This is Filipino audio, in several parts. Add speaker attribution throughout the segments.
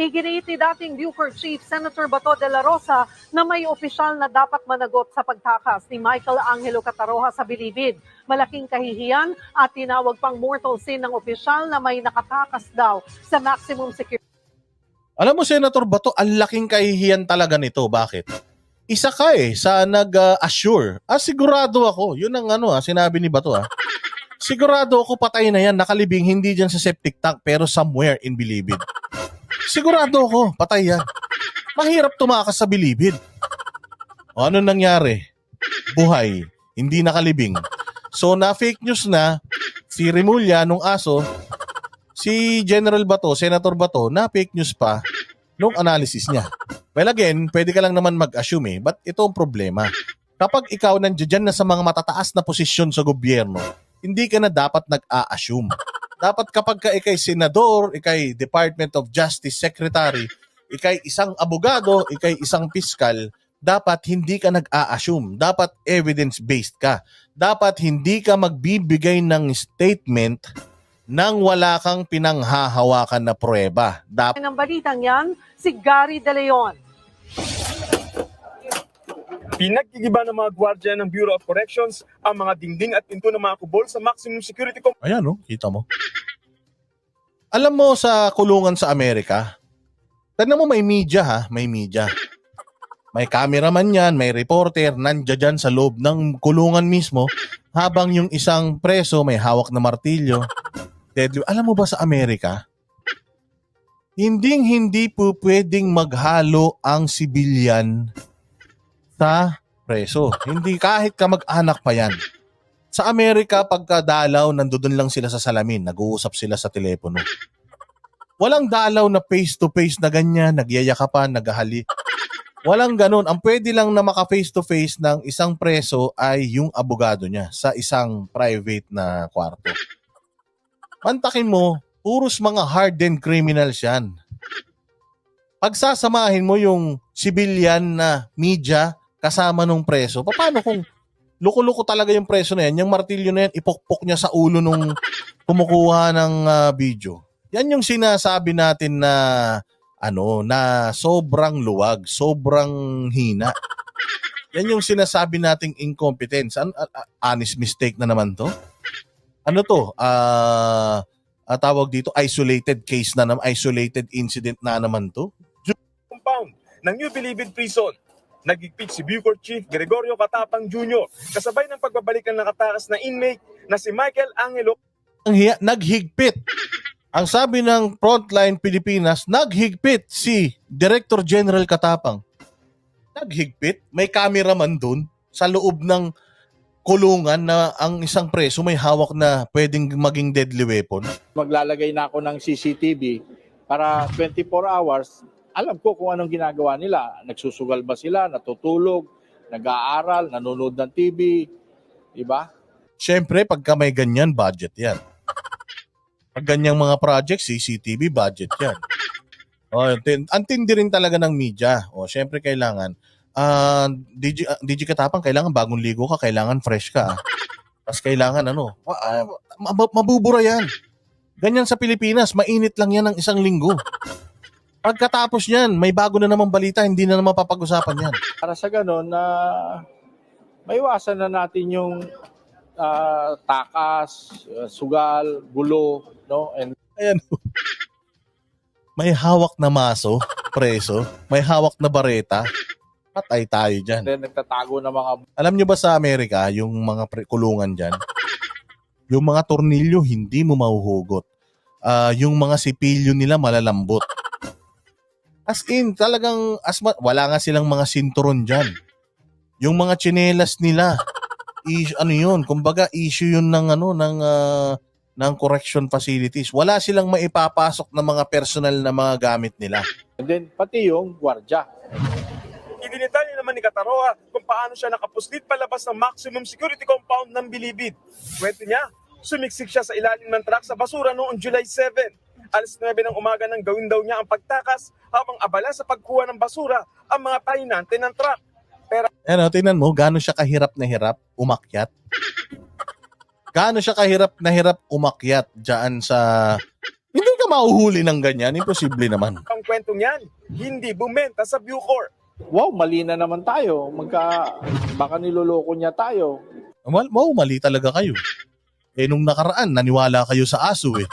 Speaker 1: Iginiit ni dating Bucor Chief Senator Bato de la Rosa na may opisyal na dapat managot sa pagtakas ni Michael Angelo Cataroha sa Bilibid. Malaking kahihiyan at tinawag pang mortal sin ng opisyal na may nakatakas daw sa maximum security.
Speaker 2: Alam mo, Senator Bato, ang laking kahihiyan talaga nito. Bakit? Isa ka eh, sa nag-assure. Ah, sigurado ako. Yun ang ano, ah, sinabi ni Bato. Ah. Sigurado ako patay na yan, nakalibing hindi dyan sa septic tank, pero somewhere in Bilibid. Sigurado ako, patay yan. Mahirap tumakas sa Bilibid. O ano nangyari? Buhay. Hindi nakalibing. So na fake news na si Remulla nung aso, si General Bato, Senator Bato, na fake news pa nung analysis niya. Well again, pwede ka lang naman mag-assume eh, but ito ang problema. Kapag ikaw nandiyan na sa mga matataas na posisyon sa gobyerno, hindi ka na dapat nag-a-assume. Dapat kapag ka ikay senador, ikay Department of Justice Secretary, ikay isang abogado, ikay isang piskal, dapat hindi ka nag-a-assume. Dapat evidence-based ka. Dapat hindi ka magbibigay ng statement nang wala kang pinanghahawakan na pruweba. Dapat
Speaker 1: Ng balitang yan, si Gary De Leon.
Speaker 3: Pinagkigiba ng mga gwardiya ng Bureau of Corrections ang mga dingding at pinto ng mga kubol sa maximum security complex
Speaker 2: Ayan, no? Kita mo. Alam mo sa kulungan sa Amerika, tignan mo may media ha, may media. May cameraman yan, may reporter, nandiyan dyan sa loob ng kulungan mismo, habang yung isang preso may hawak na martilyo. Deadly. Alam mo ba sa Amerika, hindi hindi po pwedeng maghalo ang sibilyan sa preso. Hindi kahit ka mag-anak pa yan. Sa Amerika, pagka dalaw, nandoon lang sila sa salamin. Nag-uusap sila sa telepono. Walang dalaw na face-to-face na ganyan, nagyayakapan, naghahali. Walang ganun. Ang pwede lang na maka face-to-face ng isang preso ay yung abogado niya sa isang private na kwarto. Mantakin mo, puros mga hardened criminals yan. Pagsasamahin mo yung civilian na media kasama nung preso, paano kung Loko-loko talaga yung preso na yan. Yung martilyo na yan, ipokpok niya sa ulo nung kumukuha ng ah, video. Yan yung sinasabi natin na ano, na sobrang luwag, sobrang hina. Yan yung sinasabi nating incompetence. An- a- honest mistake na naman to. Ano to? Ah, ah, tawag dito, isolated case na naman, isolated incident na naman to.
Speaker 3: compound ng New Bilibid Prison. Nagigpit si Bucor Chief Gregorio Katapang Jr. kasabay ng pagbabalik ng nakatakas na inmate na si Michael Angelo
Speaker 2: ang hiya, naghigpit. Ang sabi ng Frontline Pilipinas, naghigpit si Director General Katapang. Naghigpit? May cameraman dun sa loob ng kulungan na ang isang preso may hawak na pwedeng maging deadly weapon.
Speaker 4: maglalagay na ako ng CCTV para 24 hours, alam ko kung anong ginagawa nila. Nagsusugal ba sila, natutulog, nag-aaral, nanonood ng TV, di ba?
Speaker 2: Siyempre, pagka may ganyan, budget yan. Pag ganyang mga project, CCTV, budget yan. O, tin- ang tindi rin talaga ng media. O, siyempre kailangan, ah DJ, ah, DJ Katapang, kailangan bagong ligo ka, kailangan fresh ka. ah. Tapos kailangan ano, ah, ma- mabubura yan. Ganyan sa Pilipinas, mainit lang yan ng isang linggo. Pagkatapos niyan, may bago na namang balita, hindi na naman papag-usapan yan.
Speaker 4: Para sa ganun na maiwasan na natin yung ah, takas, ah, sugal, gulo, no? And
Speaker 2: Ayan. May hawak na maso, preso. May hawak na bareta. Patay tayo dyan.
Speaker 4: then nagtatago ng mga
Speaker 2: Alam nyo ba sa Amerika, yung mga pre- kulungan dyan, yung mga tornilyo, hindi mo mahuhugot. Ah, yung mga sipilyo nila malalambot. As in, talagang, as ma- wala nga silang mga sinturon dyan. Yung mga tsinelas nila, is, ano yun, kumbaga issue yun ng, ano, ng, ah, ng correction facilities. Wala silang maipapasok na mga personal na mga gamit nila.
Speaker 4: and then pati yung gwardya.
Speaker 3: Idinitalya naman ni Kataroa kung paano siya nakapuslit palabas ng maximum security compound ng Bilibid. Kwento niya, sumiksik siya sa ilalim ng truck sa basura noong July 7. Alas 9 ng umaga nang gawin daw niya ang pagtakas habang abala sa pagkuha ng basura ang mga pahinante ng truck.
Speaker 2: Ano, tingnan mo, gaano siya kahirap na hirap umakyat. Gaano siya kahirap na hirap umakyat dyan sa... Hindi ka mauhuli ng ganyan? Imposible naman.
Speaker 3: Ang kwento niyan, hindi bumenta sa Bucor.
Speaker 4: Wow, mali na naman tayo. Magka, baka niloloko niya tayo.
Speaker 2: Mau, mali talaga kayo. Eh nung nakaraan, naniwala kayo sa aso eh.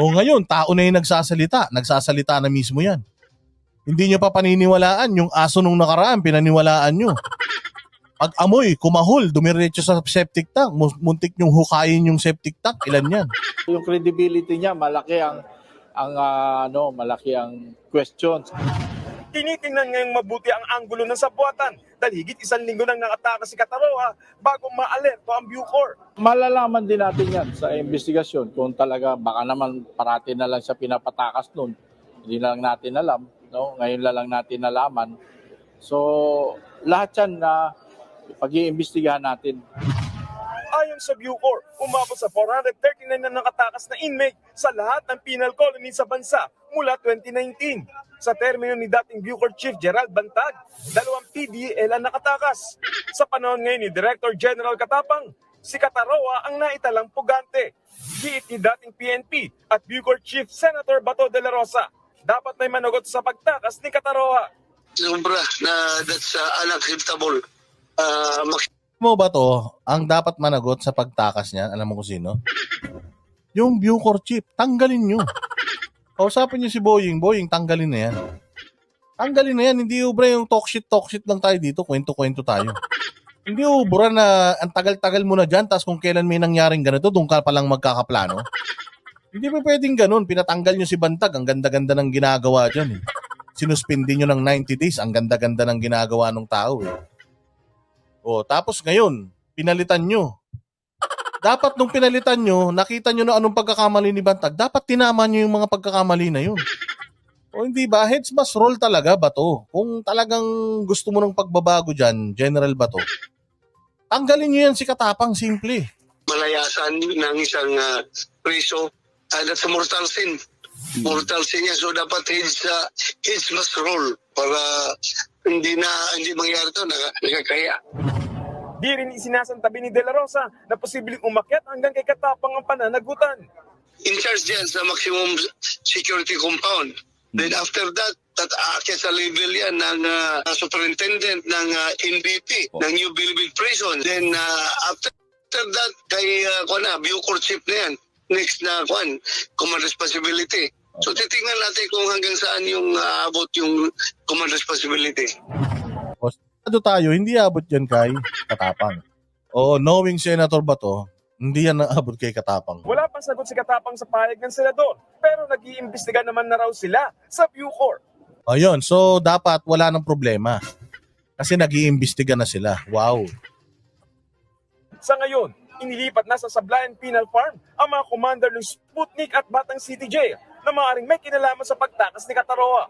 Speaker 2: O ngayon, tao na yung nagsasalita. Nagsasalita na mismo yan. Hindi nyo pa paniniwalaan yung aso nung nakaraan, pinaniwalaan nyo. Pag amoy, kumahol, dumiretso sa septic tank. Mu- Muntik yung hukayin yung septic tank. Ilan yan?
Speaker 4: Yung credibility niya, malaki ang ang ah, ano, malaki ang questions.
Speaker 3: Tinitingnan ngayong mabuti ang anggulo ng sabuatan dahil higit isang linggo nang nakataka si Kataroha bago maalerto ang Bucor.
Speaker 4: Malalaman din natin yan sa investigasyon kung talaga baka naman parati na lang siya pinapatakas nun. Hindi na lang natin alam. No? Ngayon na lang natin nalaman. So, lahat yan na pag-iimbestigahan natin.
Speaker 3: Ayon sa Bucor, umabot sa 439 na nakatakas na inmate sa lahat ng penal colony sa bansa mula 2019. Sa termino ni dating Bucor Chief Gerald Bantag, dalawang PDL ang nakatakas. Sa panahon ngayon ni Director General Katapang, si Kataroa ang naitalang pugante. Giit ni dating PNP at Bucor Chief Senator Bato de la Rosa, dapat may managot sa pagtakas ni Kataroa.
Speaker 5: sobra na that's uh, unacceptable. Uh, mak-
Speaker 2: mo ba to, ang dapat managot sa pagtakas niya, alam mo kung sino? Yung Bucor chip, tanggalin nyo. Kausapin nyo si Boying, Boying, tanggalin na yan. Tanggalin na yan, hindi ubra yung talk shit, talk shit lang tayo dito, kwento-kwento tayo. Hindi ubra na ang tagal-tagal mo na dyan, tapos kung kailan may nangyaring ganito, doon ka palang magkakaplano. Hindi pa pwedeng ganun, pinatanggal nyo si Bantag, ang ganda-ganda ng ginagawa dyan eh. Sinuspindi nyo ng 90 days, ang ganda-ganda ng ginagawa ng tao eh. O, tapos ngayon, pinalitan nyo. Dapat nung pinalitan nyo, nakita nyo na anong pagkakamali ni Bantag, dapat tinama nyo yung mga pagkakamali na yun. O hindi ba? Heads must roll talaga ba to? Kung talagang gusto mo ng pagbabago dyan, General Bato, tanggalin nyo yan si Katapang, simple.
Speaker 5: malayasan ng isang uh, preso. Uh, that's mortal sin. Mortal sin yan. So dapat heads, uh, heads must roll para hindi na hindi mangyari to nagkakaya.
Speaker 3: Di rin isinasantabi ni De La Rosa na posibleng umakyat hanggang kay Katapang ang pananagutan.
Speaker 5: In charge yan sa maximum security compound. Then after that, that aakyat sa level yan ng uh, superintendent ng uh, NBP, ng New Bilibid Prison. Then uh, after that, kay uh, na, Bucor Chief na yan. Next na kuan, command responsibility. So titingnan natin kung hanggang saan yung uh, abot yung command responsibility.
Speaker 2: Ano tayo, hindi abot yan kay Katapang. O knowing Senator Bato, hindi yan naabot kay Katapang.
Speaker 3: Wala pang sagot si Katapang sa pahayag ng senador, pero nag-iimbestiga naman na raw sila sa Bucor.
Speaker 2: Ayun, so dapat wala ng problema. Kasi nag-iimbestiga na sila. Wow.
Speaker 3: Sa ngayon, inilipat na sa Sablayan Penal Farm ang mga commander ng Sputnik at Batang City Jail na maaaring may kinalaman sa pagtakas ni Kataroa.